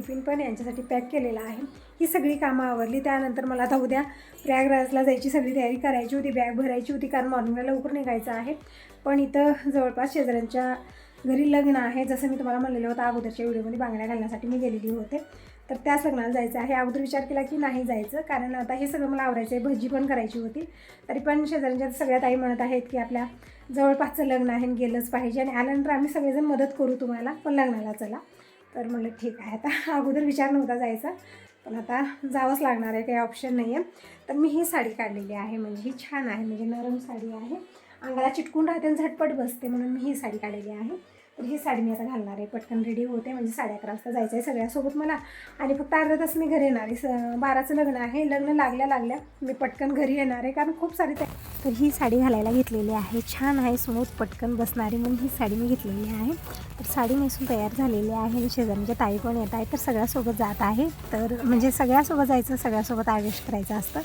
Tiffin पण यांच्यासाठी pack केलेला आहे. ही सगळी कामं आवरली. त्यानंतर मला आता उद्या प्रयागराजला जायची सगळी तयारी करायची होती. बॅग भरायची होती. कारण मॉर्निंगला लवकर निघायचं आहे. पण इथं जवळपास शेजाऱ्यांच्या घरी लग्न आहे. जसं मी तुम्हाला म्हणलेलं होतं अगोदरच्या व्हिडिओमध्ये बांगड्या घालण्यासाठी मी गेलेली होते. तर त्याच लग्नाला जायचं आहे. अगोदर विचार केला की नाही जायचं. कारण आता हे सगळं मला आवरायचं आहे. भजी पण करायची होती. तरी पण शेजाऱ्यांच्या सगळ्यात आई म्हणत आहेत की आपल्या जवळपासचं लग्न आहे आणि गेलंच पाहिजे. आणि आल्यानंतर आम्ही सगळेजण मदत करू तुम्हाला. पण लग्नाला चला. तर म्हणलं ठीक आहे आता अगोदर विचार नव्हता जायचा पण आता जावंच लागणार आहे काही ऑप्शन नाही आहे तर मी ही साडी काढलेली आहे म्हणजे ही छान आहे म्हणजे नरम साडी आहे. अंगाला चिटकून राहते आणि झटपट बसते म्हणून मी ही साडी काढलेली आहे. तर ही साडी मी आता घालणार आहे. पटकन रेडी होते. म्हणजे साडे अकरा वाजता जायचं आहे सगळ्यासोबत मला. आणि फक्त अर्धा तास मी घरी येणार आहे. स बाराचं लग्न आहे. लग्न लागल्या लागल्या मी पटकन घरी येणार आहे. कारण खूप सारी तर ही साडी घालायला घेतलेली आहे. छान आहे. स्मूथ पटकन बसणारी म्हणून ही साडी मी घेतलेली आहे. तर साडी नेसून तयार झालेली आहे. आणि ताई पण येत आहे तर सगळ्यासोबत जात आहे. तर म्हणजे सगळ्यासोबत जायचं सगळ्यासोबत आवेश करायचं असतं.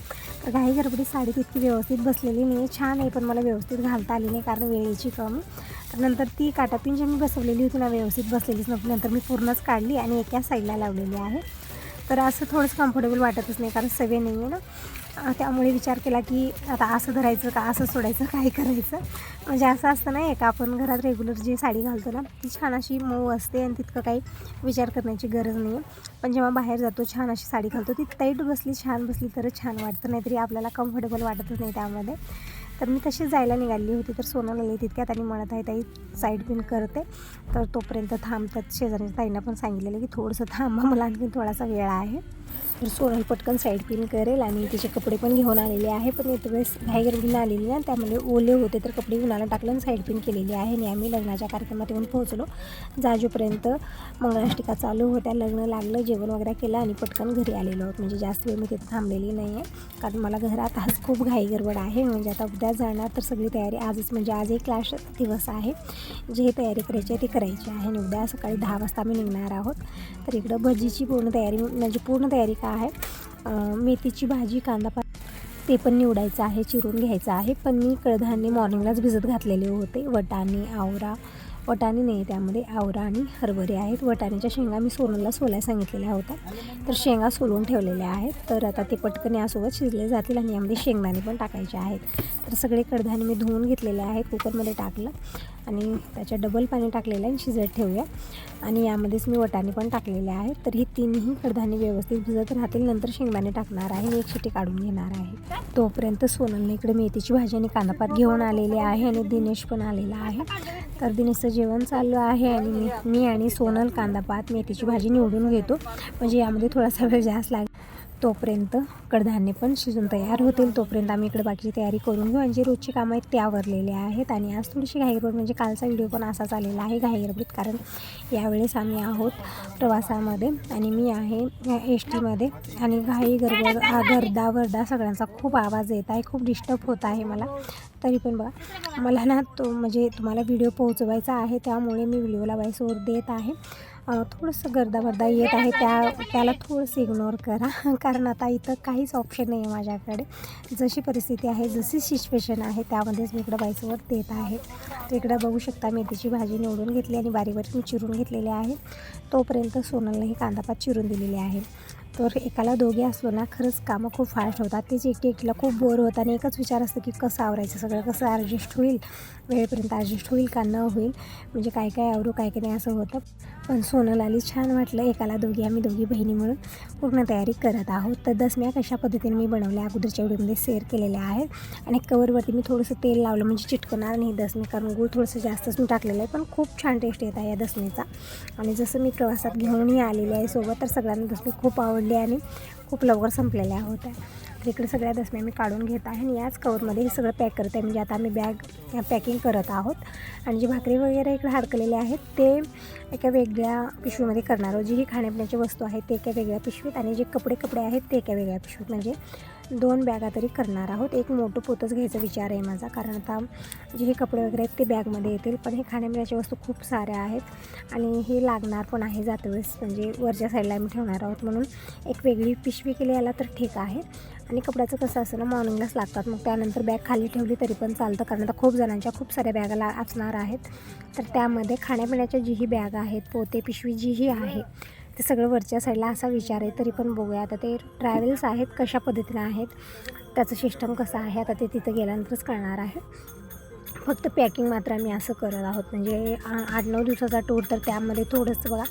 तर काही गरबडी साडी तितकी व्यवस्थित बसलेली नाही छान आहे पण मला व्यवस्थित घालता आली नाही कारण वेळेची कमी. नंतर ती काटापिन जी मी बसवलेली होती ना व्यवस्थित बसलेलीच नव्हती. नंतर मी पूर्णच काढली आणि एका साईडला लावलेली आहे. तर असं थोडंसं कम्फर्टेबल वाटतच नाही कारण सवय नाही आहे ना. त्यामुळे विचार केला की आता असं धरायचं का असं सोडायचं काय करायचं? म्हणजे असं असतं नाही का आपण घरात रेग्युलर जी साडी घालतो ना ती छान अशी मऊ असते आणि तितकं काही विचार करण्याची गरज नाही. आहे पण जेव्हा बाहेर जातो छान अशी साडी घालतो ती टाईट बसली छान बसली तरच छान वाटतं. नाहीतरी आपल्याला कम्फर्टेबल वाटतच नाही त्यामध्ये. तर मी तशी जायला निघाली होती तर सोनं आली तितक्यात आणि म्हणत आहे ताई साईड पिन करते. तर तोपर्यंत थांबतात शेजारी. ताईंना पण सांगितलेलं की थोडंसं थांबा मला आणखी थोडासा वेळ आहे. तर सोनल पटकन साईड पिन करेल आणि तिचे कपडे पण घेऊन आलेले आहे. पण येते वेळेस घाई घेऊन आलेली ना त्यामुळे ओले होते तर कपडे उन्हाला टाकलं आणि साईड पिन केलेली आहे. आणि आम्ही लग्नाच्या कार्यक्रमात येऊन पोहोचलो. जाजूपर्यंत मंगळाष्टिका चालू होत्या. लग्न लागलं जेवण वगैरे केलं आणि पटकन घरी आलेलो आहोत. म्हणजे जास्त वेळ मी तिथे थांबलेली नाही आहे कारण मला घरात आज खूप घाई गडबड आहे. म्हणजे आता उद्या जाणार तर सगळी तयारी आजच म्हणजे आज एक लास्ट दिवस आहे. जे तयारी करायची आहे ती करायची आहे. आणि उद्या सकाळी दहा वाजता आम्ही निघणार आहोत. तर इकडं भजीची पूर्ण तयारी म्हणजे पूर्ण तयारी का आहे. मेथीची भाजी कांदा पा ते पण निवडायचं आहे चिरून घ्यायचं आहे. पण मी कडधान्य मॉर्निंगलाच भिजत घातलेले होते. वटाणे आवरा वटाणे नाही त्यामध्ये आवरा आणि हरभरे आहेत. वटाण्याच्या शेंगा मी सोलूनला सोलाय सांगितलेल्या होत्या. तर शेंगा सोलून ठेवलेल्या आहेत. तर आता ते पटकन यासोबत शिजले जातील आणि यामध्ये शेंगदाणे पण टाकायचे आहेत. तर सगळे कडधान्य मी धुवून घेतलेले आहेत. कुकरमध्ये टाकलं. आणि त्याच्यात डबल पाणी टाकलेलं आहे आणि शिजत ठेवूया. आणि यामध्येच मी वटाणे पण टाकलेले आहेत. तर ही तिन्ही कडधान्य व्यवस्थित भिजत राहतील. नंतर शेंगदाणे टाकणार आहे. आणि एक शिटी काढून घेणार आहे. तोपर्यंत सोनलने इकडे मेथीची भाजी आणि कांदापात घेऊन आलेले आहे आणि दिनेश पण आलेला आहे. तर दिनेशचं जेवण चालू आहे आणि मी आणि सोनल कांदापात मेथीची भाजी निवडून घेतो. म्हणजे यामध्ये थोडासा वेळ जास्त लागेल. तोपर्यंत कडधान्य पण शिजून तयार होतील. तोपर्यंत आम्ही इकडे बाकीची तयारी करून घेऊ. आणि जे रोजची कामं आहेत ते आवरलेले आहेत. आणि आज थोडीशी घाईगडबड म्हणजे कालचा व्हिडिओ पण असाच आलेला आहे घाईगडबडीत कारण यावेळेस आम्ही आहोत प्रवासामध्ये. आणि मी आहे एस टीमध्ये आणि घाई गडबड गर्दा वर्दा सगळ्यांचा खूप आवाज येत आहे. खूप डिस्टर्ब होत आहे मला. तरी पण बघा मला ना तो म्हणजे तुम्हाला व्हिडिओ पोहोचवायचा आहे. त्यामुळे मी व्हिडिओला वाईस देत आहे. थोडंसं गर्दा वर्दा येत आहे. त्या त्याला थोडंसं इग्नोर करा. कारण आता इथं काहीच ऑप्शन नाही आहे माझ्याकडे. जशी परिस्थिती आहे जशी सिच्युएशन आहे त्यामध्येच मी इकडं बाईसवर देत आहे. तर इकडं बघू शकता मेथीची भाजी निवडून घेतली आणि बारीक बारीक मी चिरून घेतलेली आहे. तोपर्यंत सोनलने ही कांदापात चिरून दिलेली आहे. तर एकाला दोघे असलो ना खरंच कामं खूप फास्ट होतात. तेच एकटी एकटीला खूप बोर होतं आणि एकच विचार असतं की कसं आवरायचं सगळं कसं ॲडजस्ट होईल वेळेपर्यंत ॲडजस्ट होईल का न होईल म्हणजे काय काय आवरू काय काय नाही असं होतं. पण सोनलाली छान वाटलं एकाला दोघी आम्ही दोघी बहिणी म्हणून पूर्ण तयारी करत आहोत. तर दसम्या कशा पद्धतीने मी बनवल्या अगोदरच्या व्हिडिओमध्ये शेअर केलेल्या आहेत. आणि कवरवरती मी थोडंसं तेल लावलं म्हणजे चिटकणार नाही दसमी कारण गूळ थोडंसं जास्तच मी टाकलेलं आहे पण खूप छान टेस्ट येत आहे या दसमीचा आणि जसं मी प्रवासात घेऊनही आलेली आहे सोबत तर सगळ्यांना दसमी खूप आवडली आणि खूप लवकर संपलेल्या होत्या. तर इकडे सगळ्या दसम्या मी काढून घेत आहे आणि याच कवरमध्ये हे सगळं पॅक करत. आहे म्हणजे आता आम्ही बॅग पॅकिंग करत आहोत. आणि जी भाकरी वगैरे इकडे हडकलेले आहेत ते एका वेगळ्या पिशवीमध्ये करणार आहोत. जी ही खाण्यापिण्याची वस्तू आहे ते एका वेगळ्या पिशवीत आणि जे कपडे कपडे आहेत ते एका वेगळ्या पिशवीत. म्हणजे दोन बॅगा तरी करणार आहोत. एक मोठं पोतच घ्यायचा विचार आहे माझा कारण आता जे हे कपडे वगैरे आहेत ते बॅगमध्ये येतील पण हे खाण्यापिण्याच्या वस्तू खूप साऱ्या आहेत आणि हे लागणार पण आहे जातेवेळेस म्हणजे वरच्या साईडला आम्ही ठेवणार आहोत म्हणून एक वेगळी पिशवी केली याला तर ठीक आहे. आणि कपड्याचं कसं असं ना मॉर्निंगलाच लागतात मग त्यानंतर बॅग खाली ठेवली तरी पण चालतं कारण आता खूप जणांच्या खूप साऱ्या बॅगा ला असणार आहेत. तर त्यामध्ये खाण्यापिण्याच्या जीही बॅग आहेत पोते पिशवी जीही आहे ते सगळं वरच्या साईडला असा विचार आहे तरी पण बघूया. आता ते ट्रॅव्हल्स आहेत कशा पद्धतीनं आहेत त्याचं सिस्टम कसं आहे आता ते तिथं गेल्यानंतरच कळणार आहे. फक्त पॅकिंग मात्र आम्ही असं करत आहोत. म्हणजे आठ नऊ दिवसाचा टूर तर त्यामध्ये थोडंसं बघा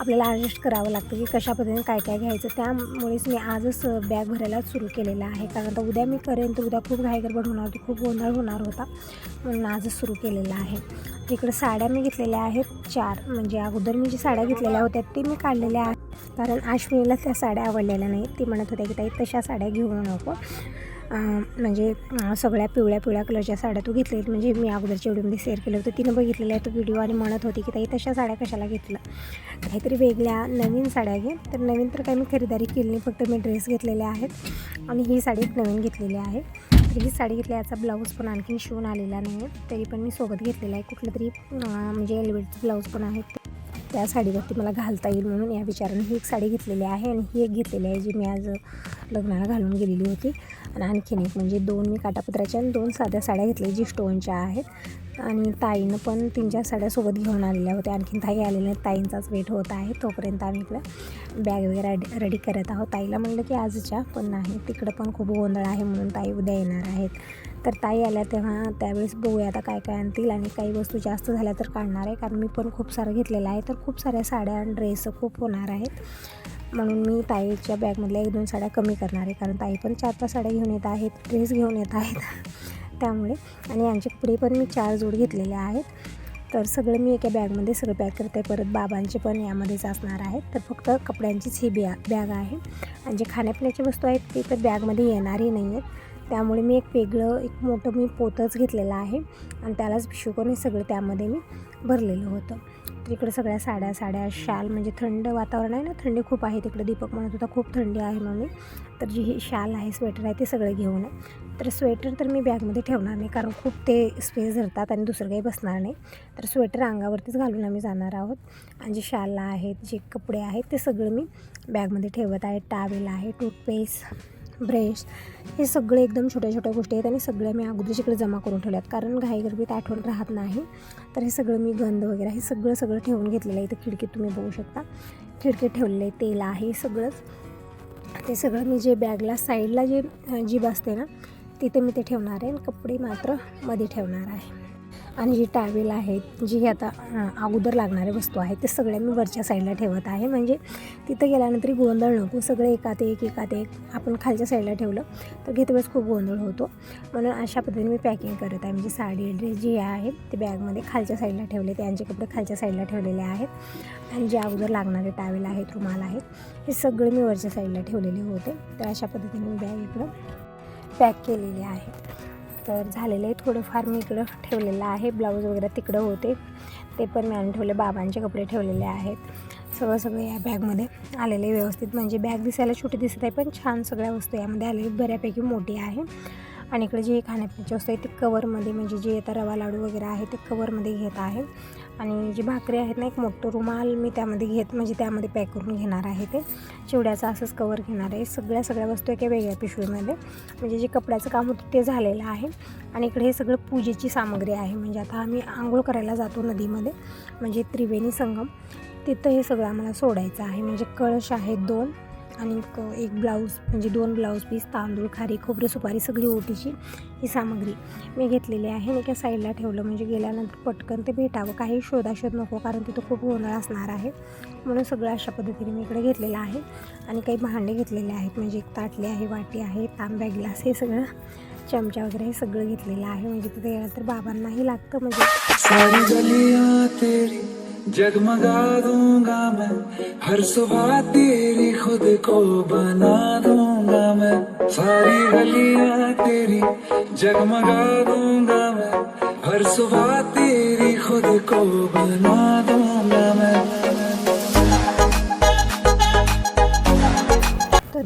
आपल्याला ॲडजस्ट करावं लागतं की कशा पद्धतीने काय काय घ्यायचं. त्यामुळेच मी आजच बॅग भरायला सुरू केलेलं आहे. कारण आता उद्या मी करेन तर उद्या खूप घाईगडबड होणार होती खूप गोंधळ होणार होता. म्हणून आजच सुरू केलेला आहे. तिकडे साड्या मी घेतलेल्या आहेत चार. म्हणजे अगोदर मी जी साड्या घेतलेल्या होत्या ते मी काढलेल्या आहेत. कारण आश्विनीला त्या साड्या आवडलेल्या नाहीत. ती म्हणत होत्या की ताई तशा साड्या घेऊ नको. म्हणजे सगळ्या पिवळ्या पिवळ्या कलरच्या साड्या तू घेतलेत म्हणजे मी अगोदरच्या व्हिडिओमध्ये म्हणजे शेअर केलं होतं तिनं बघितलेला आहे तो व्हिडिओ आणि म्हणत होती की ताई तशा साड्या कशाला घेतला? काहीतरी वेगळ्या नवीन साड्या घे. तर नवीन तर काही मी खरेदारी केली नाही फक्त मी ड्रेस घेतलेले आहेत आणि ही साडी नवीन घेतलेली आहे. तर ही साडी घेतली याचा ब्लाऊज पण आणखीन शिवून आलेला नाही तरी पण मी सोबत घेतलेला आहे. कुठलं तरी म्हणजे एलिवेटचं ब्लाऊज पण आहे. त्या साडीवरती मला घालता येईल म्हणून या विचाराने ही एक साडी घेतलेली आहे आणि ही एक घेतलेली आहे जी मी आज लग्नाला घालून गेलेली होती. आणि आणखीन एक म्हणजे दोन मी काटापत्राच्या आणि दोन साध्या साड्या घेतल्या जी स्टोनच्या आहेत. आणि ताईनं पण तीन चार साड्या सोबत घेऊन आलेल्या होत्या. आणखीन ताई आलेल्या आहेत. ताईंचाच वेट होत आहे. तोपर्यंत आम्ही इकडं बॅग वगैरे रेडी रेडी करत आहोत. ताईला म्हणलं की आजच्या पण नाही. तिकडं पण खूप गोंधळ आहे म्हणून ताई उद्या येणार आहेत. तर ताई आल्या तेव्हा त्यावेळेस बघूया आता काय काय आणतील. आणि काही वस्तू जास्त झाल्या तर काढणार आहे. कारण मी पण खूप सारं घेतलेलं आहे. तर खूप साऱ्या साड्या आणि ड्रेस खूप होणार आहेत. म्हणून मी ताईच्या बॅगमधल्या एक दोन साड्या कमी करणार आहे. कारण ताई पण चार पाच साड्या घेऊन येत आहेत ड्रेस घेऊन येत आहेत. त्यामुळे आणि यांचे कपडे पण मी चार जोड घेतलेले आहेत. तर सगळं मी एका बॅगमध्ये सगळं पॅक करते. परत बाबांचे पण यामध्येच असणार आहेत. तर फक्त कपड्यांचीच ही बॅ बॅग आहे. आणि जे खाण्यापिण्याची वस्तू आहेत ते तर बॅगमध्ये येणारही नाही आहेत त्यामुळे मी एक वेगळं एक मोठं मी पोतच घेतलेलं आहे. आणि त्यालाच पिशवी करून हे सगळं त्यामध्ये मी भरलेलं होतं. तिकडे सगळ्या साड्या साड्या शाल म्हणजे थंड वातावरण आहे ना थंडी खूप आहे तिकडे दीपक म्हणत होता खूप थंडी आहे मम्मी तर जी ही शाल आहे स्वेटर आहे ते सगळं घेऊन आहे तर स्वेटर तर मी बॅगमध्ये ठेवणार नाही कारण खूप ते स्पेस धरतात आणि दुसरं काही बसणार नाही. तर स्वेटर अंगावरतीच घालून आम्ही जाणार आहोत. आणि जे शाल आहेत जे कपडे आहेत ते सगळं मी बॅगमध्ये ठेवत आहे. टावेल आहे टूथपेस्ट ब्रश हे सगळे एकदम छोट्या छोट्या गोष्टी आहेत आणि सगळ्या मी अगोदर इकडे जमा करून ठेवल्यात. कारण घाईगर्भीत आठवण राहत नाही. तर हे सगळं मी गंध वगैरे हे सगळं सगळं ठेवून घेतलेलं आहे. इथं खिडकीत तुम्ही बघू शकता. खिडकीत ठेवलेलं आहे तेल आहे सगळंच. ते सगळं मी जे बॅगला साईडला जे जीब जीभ असते ना तिथे मी ते ठेवणार आहे आणि कपडे मात्रमध्ये ठेवणार आहे. आणि जी टावेल आहेत जी आता अगोदर लागणाऱ्या वस्तू आहेत ते सगळ्या मी वरच्या साईडला ठेवत आहे. म्हणजे तिथं गेल्यानंतर गोंधळ नको सगळे एकात एक एकात एक. आपण खालच्या साईडला ठेवलं तर घेते वेळेस खूप गोंधळ होतो. म्हणून अशा पद्धतीने मी पॅकिंग करत आहे. म्हणजे साडी ड्रेस जे आहेत ते बॅगमध्ये खालच्या साईडला ठेवले त्यांचे कपडे खालच्या साईडला ठेवलेले आहेत. आणि जे अगोदर लागणारे टावेल आहेत रुमाल आहेत हे सगळे मी वरच्या साईडला ठेवलेले होते. तर अशा पद्धतीने मी बॅग इकडं पॅक केलेली आहे. तर झालेलं आहे. थोडंफार मी इकडं ठेवलेलं आहे. ब्लाऊज वगैरे तिकडं होते. ते पण मी आणून ठेवले. बाबांचे कपडे ठेवलेले आहेत. सगळं सगळं या बॅगमध्ये आलेले व्यवस्थित. म्हणजे बॅग दिसायला छोटी दिसत आहे पण छान सगळ्या वस्तू यामध्ये आलेली बऱ्यापैकी मोठी आहे. आणि इकडे जे खाण्यापिण्याची वस्तू आहे ती कवरमध्ये म्हणजे जे आता रवा लाडू वगैरे आहे ते कवरमध्ये घेत आहे. आणि जी भाकरी आहेत ना एक मोठं रुमाल मी त्यामध्ये घेत म्हणजे त्यामध्ये पॅक करून घेणार आहे ते. चिवड्याचं असंच कवर घेणार आहे. सगळ्या सगळ्या वस्तू एका वेगळ्या पिशवीमध्ये. म्हणजे जे कपड्याचं काम होतं ते झालेलं आहे. आणि इकडे हे सगळं पूजेची सामग्री आहे. म्हणजे आता आम्ही आंघोळ करायला जातो नदीमध्ये म्हणजे त्रिवेणी संगम. तिथं हे सगळं आम्हाला सोडायचं आहे. म्हणजे कळश आहे दोन. आणि एक एक ब्लाऊज म्हणजे दोन ब्लाऊज पीस तांदूळ खारी खोबरं सुपारी सगळी ओटीची ही सामग्री मी घेतलेली आहे. आणि एका साईडला ठेवलं म्हणजे गेल्यानंतर पटकन ते भेटावं. काही शोधाशोध नको कारण तिथं खूप गोंधळ असणार आहे. म्हणून सगळं अशा पद्धतीने मी इकडे घेतलेलं आहे. आणि काही भांडे घेतलेले आहेत म्हणजे एक ताटली आहे वाटी आहे तांब्या ग्लास हे सगळं चमचा वगैरे हे सगळं घेतलेलं आहे. म्हणजे तिथे गेलं तर बाबांनाही लागतं म्हणजे जगमगा दूँगा मैं। हर सुबह तेरी खुद को बना दूँगा मैं। सारी गलियाँ तेरी जगमगा दूँगा मैं। हर सुबह तेरी खुद को बना दूँगा मैं।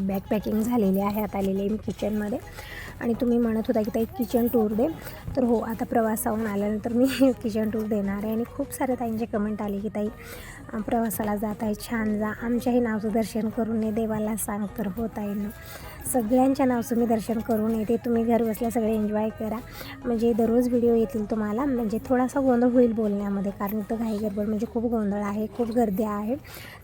बॅग पॅकिंग झालेली आहे आता आलेली आहे मी किचनमध्ये आणि तुम्ही म्हणत होता की ताई किचन टूर दे. तर हो आता प्रवासाहून आल्यानंतर मी किचन टूर देणार आहे. आणि खूप साऱ्या ताईंचे कमेंट आले की ताई प्रवासाला जात आहे. छान जा. आमच्याही नावचं दर्शन करून ये. देवाला सांग तर आहे ना. सगळ्यांच्या नावचं मी दर्शन करून येते. तुम्ही घर बसल्या सगळे एन्जॉय करा. म्हणजे दररोज व्हिडिओ येतील तुम्हाला. म्हणजे थोडासा गोंधळ होईल बोलण्यामध्ये. कारण तर घाई गडबड म्हणजे खूप गोंधळ आहे. खूप गर्दी आहे.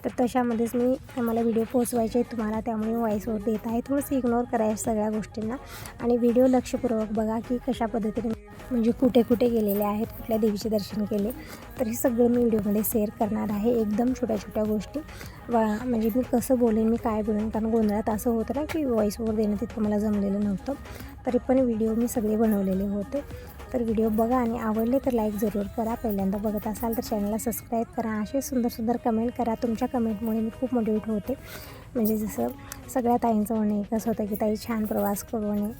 तर तशामध्येच मी मला व्हिडिओ पोचवायचे तुम्हाला त्यामुळे व्हॉईसवर देत आहे. थोडंसं इग्नोर करायचं सगळ्या गोष्टींना. आणि व्हिडिओ लक्षपूर्वक बघा की कशा पद्धतीने म्हणजे कुठे कुठे गेलेले आहेत कुठल्या देवीचे दर्शन केले तर हे सगळं मी व्हिडिओमध्ये शेअर करणार आहे. एकदम छोट्या छोट्या गोष्टी. वा म्हणजे मी कसं बोलेन मी काय बोलेन कारण गोंधळात असं होतं ना की व्हॉईसवर देणं तितकं मला जमलेलं नव्हतं. तरी पण व्हिडिओ मी सगळे बनवलेले होते. तर व्हिडिओ बघा आणि आवडले तर लाईक जरूर करा. पहिल्यांदा बघत असाल तर चॅनलला सबस्क्राईब करा. असे सुंदर सुंदर कमेंट करा. तुमच्या कमेंटमुळे मी खूप मोटिवेट होते. म्हणजे जसं सगळ्या ताईंचं म्हणणे एकच होतं की ताई छान प्रवास करू आणि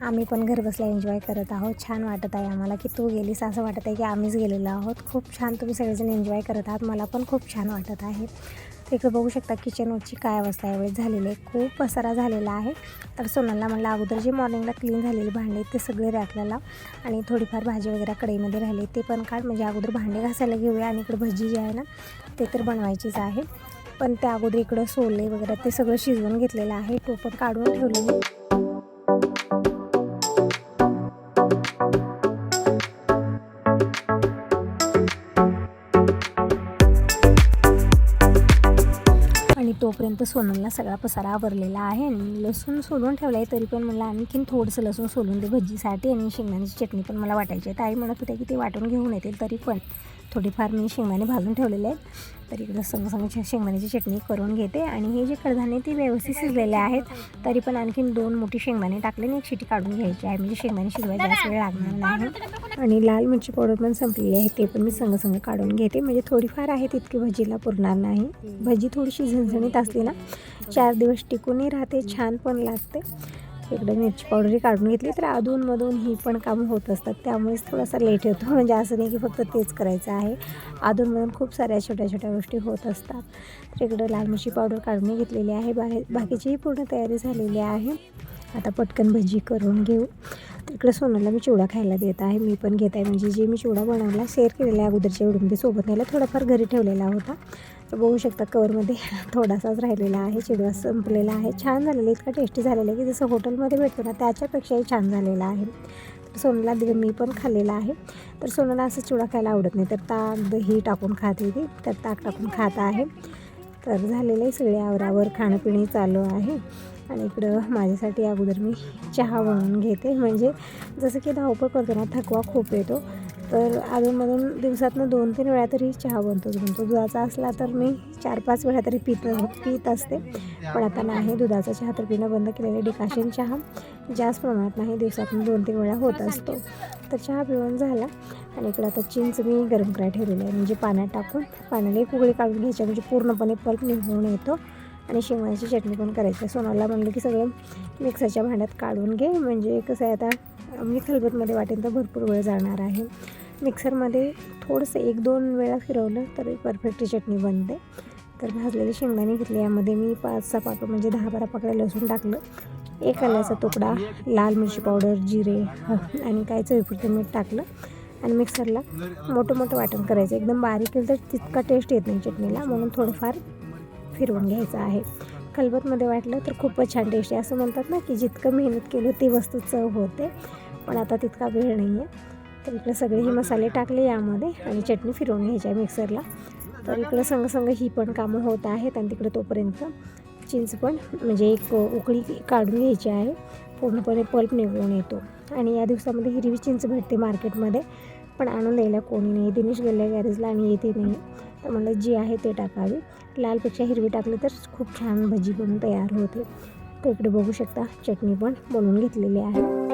आम्ही पण घरबसल्या एन्जॉय करत आहोत. छान वाटत आहे आम्हाला की तू गेलीस असं वाटत आहे की आम्हीच गेलेलो आहोत. खूप छान तुम्ही सगळेजण एन्जॉय करत आहात. मला पण खूप छान वाटत आहे. तर इकडे बघू शकता किचनवरची काय अवस्था यावेळी झालेली आहे. खूप पसारा झालेला आहे. तर सोनलला म्हणलं अगोदर जे मॉर्निंगला क्लीन झालेले भांडे ते सगळे रॅकला लाव आणि थोडीफार भाजी वगैरे कढईमध्ये राहिली. ते पण काढ. म्हणजे अगोदर भांडे घासायला घेऊया आणि इकडे भजी जी आहे ना ते तर बनवायचीच आहे. पण त्या अगोदर इकडं सोले वगैरे ते सगळं शिजवून घेतलेलं आहे. तो पण काढून ठेवलेलं तोपर्यंत सोनलला सगळा पसारा आवरलेला आहे आणि लसूण सोलून ठेवला आहे तरी पण मला आणखीन थोडंसं लसूण सोलून दे भजीसाठी आणि शेंगदाण्याची चटणी पण मला वाटायची आहे. ताई म्हणत होत्या की ते वाटून घेऊन येतील तरी पण. थोडीफार मी शेंगदाणे भाजून ठेवलेले आहेत. तर इकडं संग शेंगदाण्याची चटणी करून घेते. आणि हे जे कडधान्य ते व्यवस्थित शिजलेले आहेत. तरी पण आणखीन दोन मोठी शेंगदाणे टाकले आणि एक शिटी काढून घ्यायची आहे. म्हणजे शेंगदाणे शिजवायला जास्त वेळ लागणार नाही. आणि लाल मिरची पावडर पण संपलेली आहे. ते पण मी संगसंग काढून घेते. म्हणजे थोडीफार आहे तितकी भजीला पुरणार नाही. भजी थोडीशी झणझणीत असली ना चार दिवस टिकूनही राहते छान पण लागते. इकडे मिरची पावडरही काढून घेतली तर अधूनमधून ही पण कामं होत असतात. त्यामुळेच थोडासा लेट होतो म्हणजे असं नाही की फक्त तेच करायचं आहे. अधूनमधून खूप साऱ्या छोट्या छोट्या गोष्टी होत असतात. तर इकडं लाल मिरची पावडर काढून घेतलेली आहे. बाहेर बाकीचीही पूर्ण तयारी झालेली आहे. आता पटकन भजी करून घेऊ. तर इकडं सोनाला मी चिवडा खायला देत आहे. मी पण घेत आहे. म्हणजे जे मी चिवडा बनवला शेअर केलेला आहे अगोदरच्या व्हिडिओमध्ये सोबत न्यायला थोडाफार घरी ठेवलेला होता. तर बघू शकता कवरमध्ये थोडासाच राहिलेला आहे चिडवा संपलेला आहे. छान झालेला इतका टेस्टी झालेला आहे की जसं हॉटेलमध्ये भेटतो ना त्याच्यापेक्षाही छान झालेला आहे. तर सोनला दिलं मी पण खाल्लेला आहे. तर सोनला असं चिवडा खायला आवडत नाही. तर ताक दही टाकून खाते ती. तर ताक टाकून खात आहे. तर झालेलं आहे सगळे आवरावर खाणंपिणे चालू आहे. आणि इकडं माझ्यासाठी अगोदर मी चहा बनवून घेते. म्हणजे जसं की धावपळ करतो ना थकवा खूप येतो. तर अधूनमधून दिवसातनं दोन तीन वेळा तरी चहा बनतो बनतो दुधाचा असला तर मी चार पाच वेळा तरी पित पित असते. पण आता नाही दुधाचा चहा तर पिणं बंद केलेलं डिकाशन चहा जास्त प्रमाणात नाही दिवसातून दोन तीन वेळा होत असतो. तर चहा पिऊन झाला. आणि इकडं आता चिंच मी गरम करायला ठेवलेलं आहे. म्हणजे पाण्यात टाकून पाण्याला एक काढून घ्यायची म्हणजे पूर्णपणे पल्प निघून येतो. आणि शेंगदाण्याची चटणी पण करायची सोनाला म्हणलं की सगळं मिक्सरच्या भांड्यात काढून घे. म्हणजे कसं आहे आता मी खलबतमध्ये वाटेन तर भरपूर वेळ जाणार आहे. मिक्सरमध्ये थोडंसं एक दोन वेळा फिरवलं तर परफेक्ट चटणी बनते. तर भाजलेले शेंगदाणे घेतले यामध्ये मी पाच सहा पाकं म्हणजे दहा बारा पाकळ्या लसूण टाकलं. एक आल्याचा तुकडा लाल मिरची पावडर जिरे आणि काय चवीपुरतं मीठ टाकलं. आणि मिक्सरला मोठं मोठं वाटण करायचं. एकदम बारीक केलं तर तितका टेस्ट येत नाही चटणीला म्हणून थोडंफार फिरवून घ्यायचं आहे. खलबतमध्ये वाटलं तर खूपच छान टेस्ट आहे. असं म्हणतात ना की जितकं मेहनत केलं ती वस्तू चव होते. पण आता तितका वेळ नाही आहे. तर इकडे सगळे हे मसाले टाकले यामध्ये आणि चटणी फिरवून घ्यायची आहे मिक्सरला. तर इकडं संग संग ही पण कामं होत आहेत आणि तिकडे तोपर्यंत चिंच पण म्हणजे एक उकळी काढून घ्यायची आहे. पूर्णपणे पल्प निघून येतो. आणि या दिवसामध्ये हिरवी चिंच भेटते मार्केटमध्ये पण आणून द्यायला कोणी नाही. दिनेश गेल्या गॅरेजला आणि येते नाही. तर म्हणलं जी आहे ते टाकावी. लालपेक्षा हिरवी टाकली तर खूप छान भजी बनून तयार होते. तर इकडे बघू शकता चटणी पण बनवून घेतलेली आहे.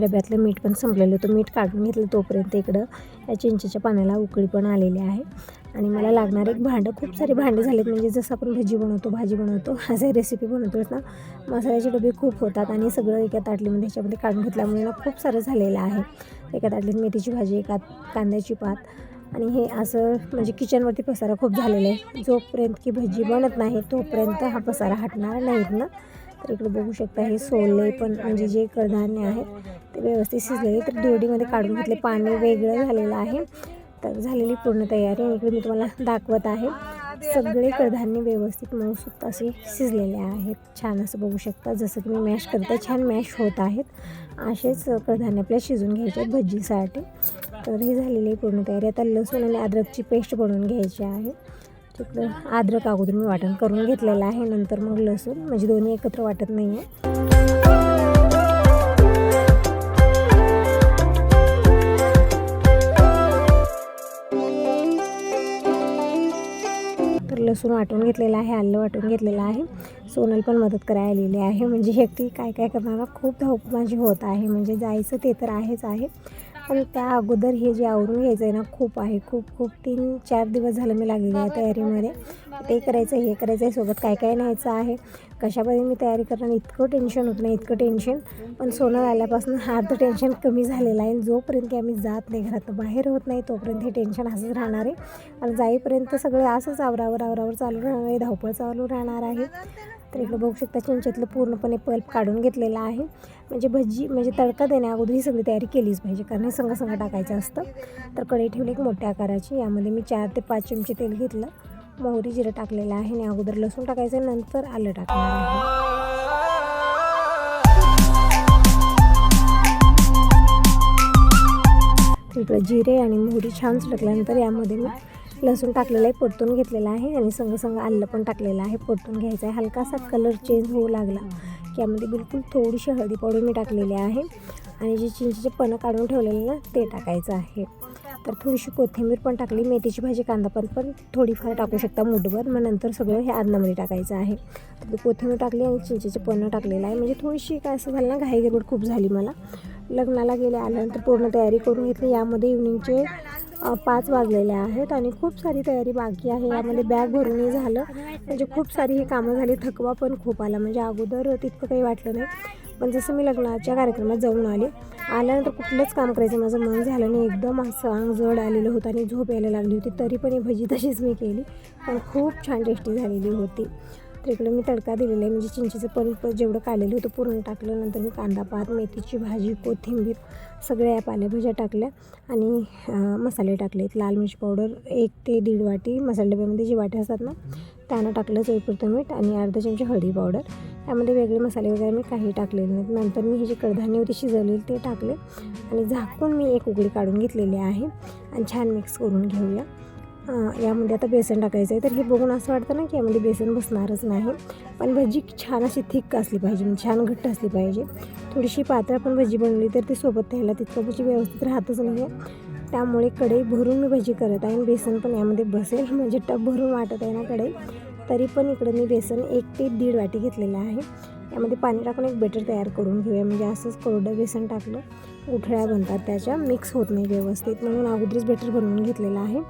डब्यातलं मीठ पण संपलेलं होतं. मीठ काढून घेतलं तोपर्यंत इकडं या चिंचेच्या पाण्याला उकळी पण आलेली आहे. आणि मला लागणार एक भांडं खूप सारे भांडे झालेत. म्हणजे जसं आपण भजी बनवतो भाजी बनवतो असे रेसिपी बनवतोच ना. मसाल्याचे डबे खूप होतात आणि सगळं एका ताटलीमध्ये ह्याच्यामध्ये काढून घेतल्यामुळे ना खूप सारं झालेलं आहे. एका ताटलीत मेथीची भाजी एका कांद्याची पात. आणि हे असं म्हणजे किचनवरती पसारा खूप झालेला आहे. जोपर्यंत की भजी बनत नाही तोपर्यंत हा पसारा हटणार नाहीत ना. तर इकडे बघू शकता हे सोले पण म्हणजे जे कडधान्य आहेत ते व्यवस्थित शिजलेले तर दोडीमध्ये काढून घेतले. पाणी वेगळं झालेलं आहे. तर झालेली पूर्ण तयारी इकडे मी तुम्हाला दाखवत आहे. सगळे कडधान्य व्यवस्थित मऊसूत असे शिजलेले आहेत. छान असं बघू शकता. जसं की मी मॅश करता छान मॅश होत आहेत. असेच कडधान्य आपल्याला शिजून घ्यायचे आहेत भजीसाठी तर हे झालेली पूर्ण तयारी. आता लसूण आणि अद्रकची पेस्ट बनवून घ्यायची आहे. तिकडं अद्रक अगोदर मी वाटण करून घेतलेलं आहे नंतर मग लसूण. म्हणजे दोन्ही एकत्र वाटत नाही आहे तर लसूण वाटून घेतलेलं आहे आलं वाटून घेतलेलं आहे. सोनल पण मदत करायला आलेली आहे. म्हणजे एकटी काय काय करणार? खूप धावपळ माझी होत आहे. म्हणजे जायचं ते तर आहेच आहे. पण त्या अगोदर हे जे आवरून घ्यायचं आहे ना खूप आहे खूप खूप. तीन चार दिवस झालं मी लागलेली आहे तयारीमध्ये. ते करायचं हे करायचं आहे सोबत काय काय न्यायचं आहे? कशापर्यंत मी तयारी करणार? इतकं टेन्शन होतं नाही इतकं टेन्शन पण सोनं आल्यापासून अर्ध टेन्शन कमी झालेलं आहे. जोपर्यंत की आम्ही जात नाही घरात बाहेर होत नाही तोपर्यंत हे टेन्शन असंच राहणार आहे. आणि जाईपर्यंत सगळं असंच आवरावर आवरावर चालू राहणार आहे धावपळ चालू राहणार आहे. तर इकडं बघू शकता चिंचेतलं पूर्णपणे पल्प काढून घेतलेलं आहे. म्हणजे भजी म्हणजे तडका देण्या अगोदर ही सगळी तयारी केलीच पाहिजे कारण हे संग टाकायचं असतं. तर कढई ठेवली एक मोठ्या आकाराची यामध्ये मी चार ते पाच चमचे तेल घेतलं. मोहरी जिरं टाकलेलं आहे आणि अगोदर लसूण टाकायचं नंतर आलं टाकणार आहे. इकडं जिरे आणि मोहरी छान सुटकल्यानंतर यामध्ये मी लसूण टाकलेलं आहे परतून घेतलेलं आहे आणि संग संग आलं पण टाकलेलं आहे परतून घ्यायचं आहे. हलकासा कलर चेंज होऊ लागला की यामध्ये बिलकुल थोडीशी हळदी पावडर मी टाकलेली आहे आणि जे चिंचेचे पणं काढून ठेवलेले ना ते टाकायचं आहे. तर थोडीशी कोथिंबीर पण टाकली मेथीची भाजी कांदा पण पण थोडीफार टाकू शकता मुठभर. मग नंतर सगळं हे अन्नामध्ये टाकायचं आहे. तर कोथिंबीर टाकली आणि चिंचेचे पणं टाकलेलं आहे. म्हणजे थोडीशी काय असं झालं ना घाई गडबड खूप झाली मला. लग्नाला गेले आल्यानंतर पूर्ण तयारी करून घेतली. यामध्ये इव्हनिंगचे पाच वाजलेले आहेत आणि खूप सारी तयारी बाकी आहे. यामध्ये बॅग भरूनही झालं. म्हणजे खूप सारी ही कामं झाली. थकवा पण खूप आला. म्हणजे अगोदर तितकं काही वाटलं नाही. पण जसं मी लग्नाच्या कार्यक्रमात जाऊन आले आल्यानंतर कुठलंच काम करायचं माझं मन झालं नाही. एकदम असं अंग जड आलेलं होतं आणि झोप यायला लागली होती. तरी पण ही भजी तशीच मी केली. पण खूप छान टेस्टी झालेली होती. तर इकडे मी तडका दिलेला आहे. म्हणजे चिंचेचं पण जेवढं काढलेलं होतं पूर्ण टाकलं. नंतर मी कांदा पात मेथीची भाजी कोथिंबीर सगळ्या या पालेभाज्या टाकल्या आणि मसाले टाकलेत लाल मिरची पावडर एक ते दीड वाटी मसाले डब्यामध्ये जी वाटी असतात ना त्यानं टाकलं चवीपुरतं मीठ आणि अर्धा चमचे हळदी पावडर. त्यामध्ये वेगळे मसाले वगैरे मी काही टाकलेले नाहीत. नंतर मी हे जे कडधान्य होते शिजवलेले ते टाकले आणि झाकून मी एक उकळी काढून घेतलेली आहे आणि छान मिक्स करून घेऊया. यामध्ये आता बेसन टाकायचं आहे. तर हे बघून असं वाटतं ना की यामध्ये बेसन बसणारच नाही. पण भजी छान अशी थिक असली पाहिजे म्हणजे छान घट्ट असली पाहिजे. थोडीशी पातळ आपण भजी बनवली तर ती सोबत घ्यायला तितकं भजी व्यवस्थित राहतच नाही. आहे त्यामुळे कढई भरून मी भजी करत आहे आणि बेसन पण यामध्ये बसेल. म्हणजे टप भरून वाटत आहे ना कढई. तरी पण इकडं मी बेसन एक ते दीड वाटी घेतलेलं आहे. यामध्ये पाणी टाकून एक बेटर तयार करून घेऊया. म्हणजे असंच कोरडं बेसन टाकलं उठळ्या बनतात. त्याच्या मिक्स होत नाही व्यवस्थित. म्हणून अगोदरच बेटर बनवून घेतलेलं आहे.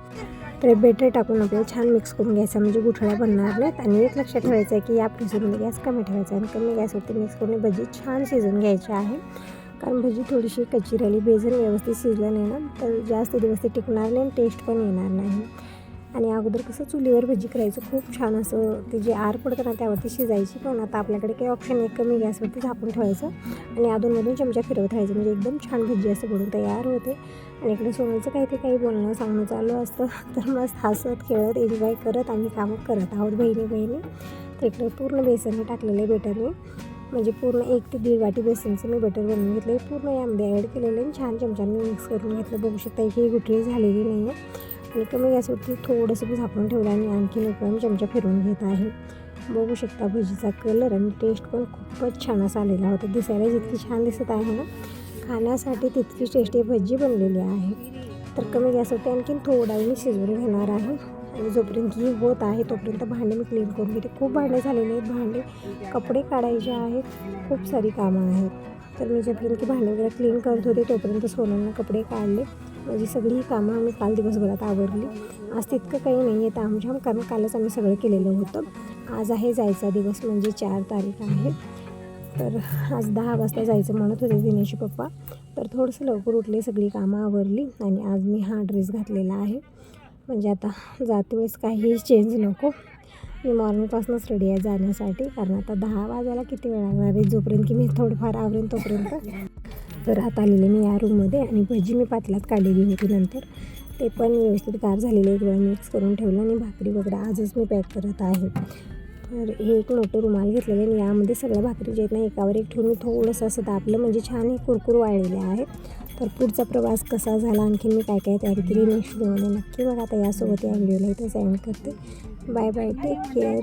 तर बेटर टाकून आपल्याला छान मिक्स करून घ्यायचं म्हणजे गुठळ्या बनणार नाहीत. आणि एक लक्षात ठेवायचं आहे की या प्रेशरमध्ये गॅस कमी ठेवायचा आणि कमी गॅसवरती मिक्स करून भजी छान शिजून घ्यायची आहे. कारण भजी थोडीशी कच्ची राहिली बेसन व्यवस्थित शिजलं नाही ना तर जास्त दिवस ते टिकणार नाही आणि टेस्ट पण येणार नाही. आणि अगोदर कसं चुलीवर भजी करायचं खूप छान असं ते जे आर पडतं ना त्यावरती शिजायची पण आता आपल्याकडे काही ऑप्शन नाही कमी गॅसवरती झाकून ठेवायचं. आणि अधूनमधून चमचा फिरवत राहायचं म्हणजे एकदम छान भजी असं बनून तयार होते. आणि इकडे सोन्याचं काही ते काही बोलणं सांगणं चालू असतं. तर मस्त हसत खेळत एन्जॉय करत आम्ही कामं करत आहोत बहिणी बहिणी तर इकडे पूर्ण बेसन टाकलेलं आहे बेटरने म्हणजे पूर्ण एक ते दीड वाटी बेसनचं मी बटर बनवून घेतलं आहे पूर्ण यामध्ये ॲड केलेलं आहे छान चमच्याने मिक्स करून घेतलं. बघू शकता ही गुठळी झालेली नाही आहे आणि कमी गॅसवरती थोडंसं झाकून ठेवलं आणि आणखी एक मी चमचा फिरवून घेत आहे. बघू शकता भजीचा कलर आणि टेस्ट पण खूपच छान असा आलेला होता. दिसायला जितकी छान दिसत आहे ना खाण्यासाठी तितकी टेस्टी भजी बनलेली आहे. तर कमी गॅसवरती आणखीन थोडा मी शिजवून घेणार आहे. आणि जोपर्यंत ही होत आहे तोपर्यंत भांडे मी क्लीन करून घेते. खूप भांडे झालेले आहेत. भांडे कपडे काढायचे आहेत. खूप सारी कामं आहेत. तर मी जोपर्यंत की भांडे वगैरे क्लीन करत होते तोपर्यंत सोनलनं कपडे काढले. माझी सगळी कामं आम्ही काल दिवसभरात आवरली. आज तितकं काही नाही आहे. आमच्या कारण कालच आम्ही सगळं केलेलं होतं. आज आहे जायचा दिवस म्हणजे चार तारीख आहे. तर आज दहा वाजता जायचं म्हणत होते दिनेशी पप्पा. तर थोडंसं लवकर उठले सगळी कामं आवरली आणि आज मी हा ड्रेस घातलेला आहे. म्हणजे आता जाते वेळेस काही चेंज नको. मी मॉर्निंगपासूनच रेडी आहे जाण्यासाठी. कारण आता दहा वाजायला किती वेळ लागणार आहे? जोपर्यंत की मी थोडंफार आवरेन तोपर्यंत. तर आता आलेले मी या रूममध्ये आणि भजी मी पातलात काढलेली होती नंतर. ते पण व्यवस्थित गार झालेले एक वेळा मिक्स करून ठेवलं आणि भाकरी वगैरे आजच मी पॅक करत आहे. तर हे एक मोठं रुमाल घेतलेलं आणि यामध्ये सगळ्या भाकरी जे आहेत ना एकावर एक ठेवून मी थोडंसं असं दाबलं म्हणजे छान हे कुरकुर वाळलेले आहे. तर पुढचा प्रवास कसा झाला आणखी मी काय काय तयारी केली नेक्स्ट व्हिडिओमध्ये नक्की बघा. आता यासोबत या व्हिडिओला इथं सेंड करते. Bye bye take care